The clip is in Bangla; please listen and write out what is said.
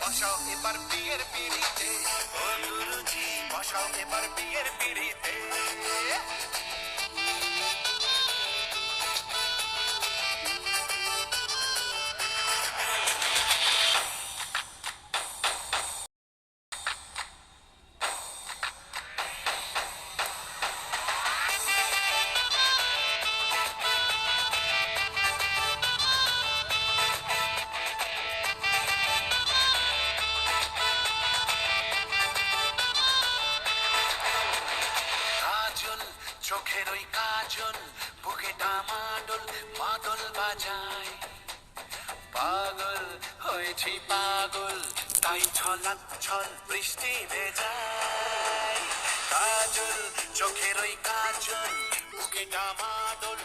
বসাও এবার বিয়ের পিড়িতে বসাও এবার বিয়ের পিড়িতে। চোখের ওই কাজল বুকে মাডল মাদল বাজায়। পাগল হয়েছি পাগল, তাই ছলাক ছল বৃষ্টি ভেজায়। কাজল, চোখের ওই কাজল বুকে ডামাডোল